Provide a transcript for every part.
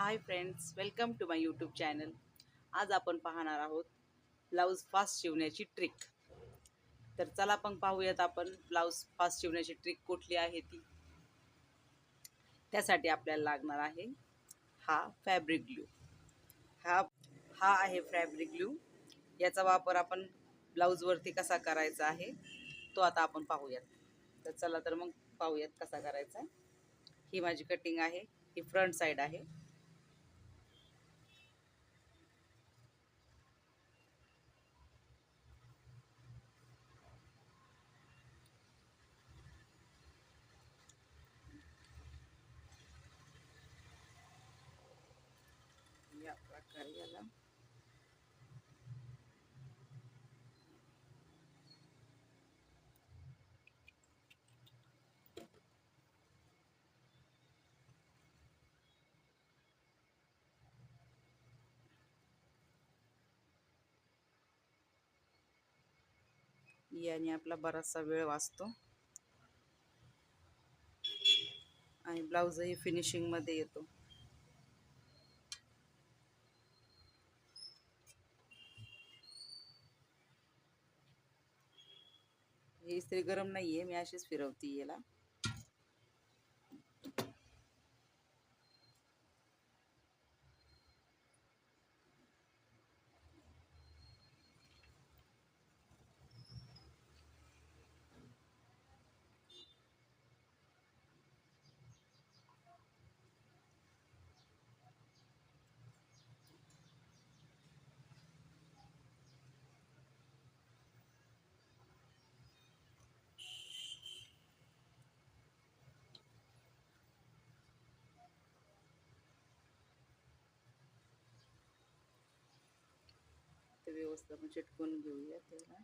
Hi friends welcome to my YouTube channel आज आपण पाहणार आहोत ब्लाऊज फास्ट शिवण्याची ट्रिक तर चला पण पाहूयात आपण ब्लाऊज फास्ट शिवण्याची ट्रिक कुठली आहे ती. त्यासाठी आपल्याला लागणार आहे हा फॅब्रिक ग्लू हा हा आहे फॅब्रिक ग्लू याचा वापर आपण ब्लाऊजवरती कसा करायचा आहे तो आता आपण पाहूयात. तर चला तर मग पाहूयात कसा करायचा ही माझी कटिंग आहे ही फ्रंट साईड आहे. या प्रकारे याला. याने आपला बराचसा वेळ वाचतो. आणि ब्लाऊजही फिनिशिंगमध्ये येतो. ही इस्त्री गरम नाहीये मी अशीच फिरवते याला. ते व्यवस्थित म्हणजे चिटकून घेऊया त्याला.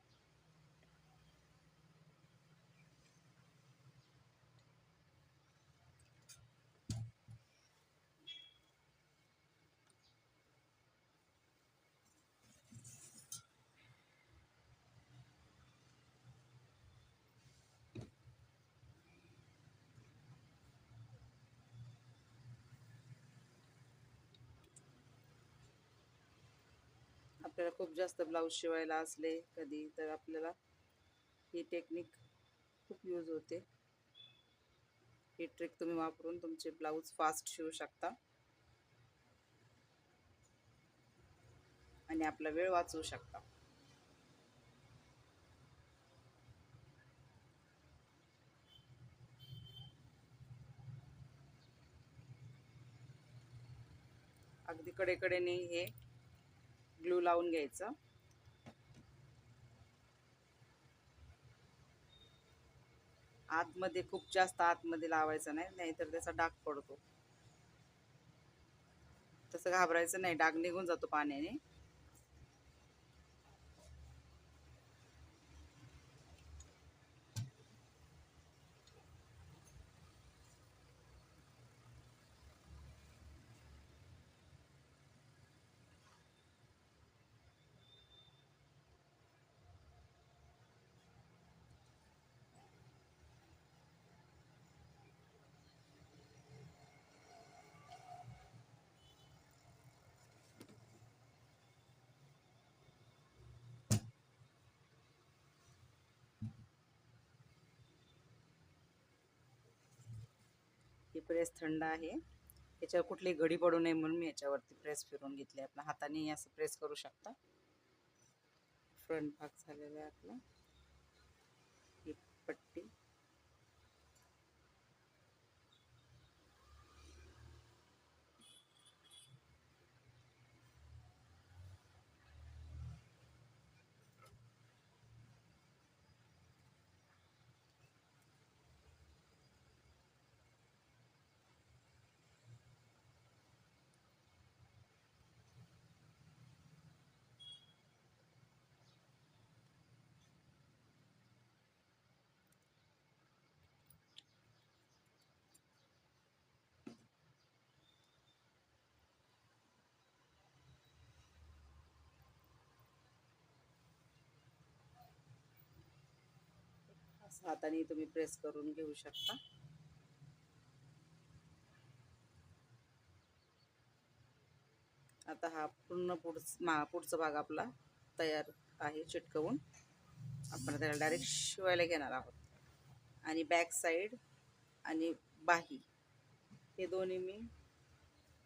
आपल्याला खूप जास्त ब्लाऊज शिवायला असले कधी तर आपल्याला ही टेक्निक खूप यूज होते. ही ट्रिक तुम्ही वापरून तुमचे ब्लाऊज फास्ट शिवू शकता. आणि आपला वेळ वाचवू शकता. अगदी कडेकडेने हे ग्लू लावून घ्यायचं. आतमध्ये खूप जास्त आतमध्ये लावायचं नाही नाहीतर त्याचा डाग पडतो. तसं घाबरायचं नाही डाग निघून जातो पाण्याने. प्रेस थंड आहे. याच्यावर कुठली घडी पडू नये म्हणून मी याच्यावरती प्रेस फिरून घेतली आपल्या हाताने असं प्रेस करू शकता. फ्रंट भाग झालेला आहे आपला. ही पट्टी. असं हाताने तुम्ही प्रेस करून घेऊ शकता. आता हा पूर्ण पुढच मा पुढचा भाग आपला तयार आहे चिटकवून. आपण त्याला डायरेक्ट शिवायला घेणार आहोत. आणि बॅक साईड आणि बाही हे दोन्ही मी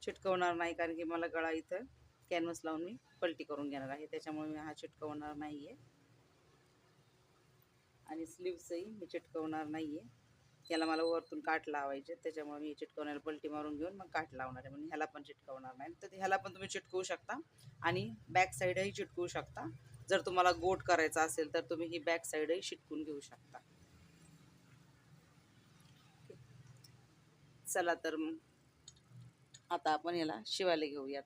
चिटकवणार नाही कारण की मला गळा इथं कॅनव्हस लावून मी पलटी करून घेणार आहे. त्याच्यामुळे मी हा चिटकवणार नाही आहे आणि स्लीव्सही मी चिटकवणार नाही आहे याला मला वरतून काठ लावायचे त्याच्यामुळे मी चिटकवण्याला पलटी मारून घेऊन मग काठ लावणार आहे. म्हणून ह्याला पण चिटकवणार नाही. तर ह्याला पण तुम्ही चिटकवू शकता आणि बॅक साईडही चिटकवू शकता. जर तुम्हाला गोट करायचा असेल तर तुम्ही ही बॅक साईडही चिटकून घेऊ शकता. चला तर मग आता आपण याला शिवायला घेऊयात.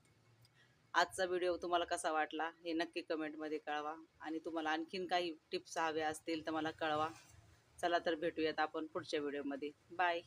आजचा व्हिडिओ तुम्हाला कसा वाटला हे नक्की कमेंटमध्ये कळवा आणि तुम्हाला आणखीन काही टिप्स हव्या असतील तर मला कळवा. चला तर भेटूयात आपण पुढच्या व्हिडिओमध्ये. बाय.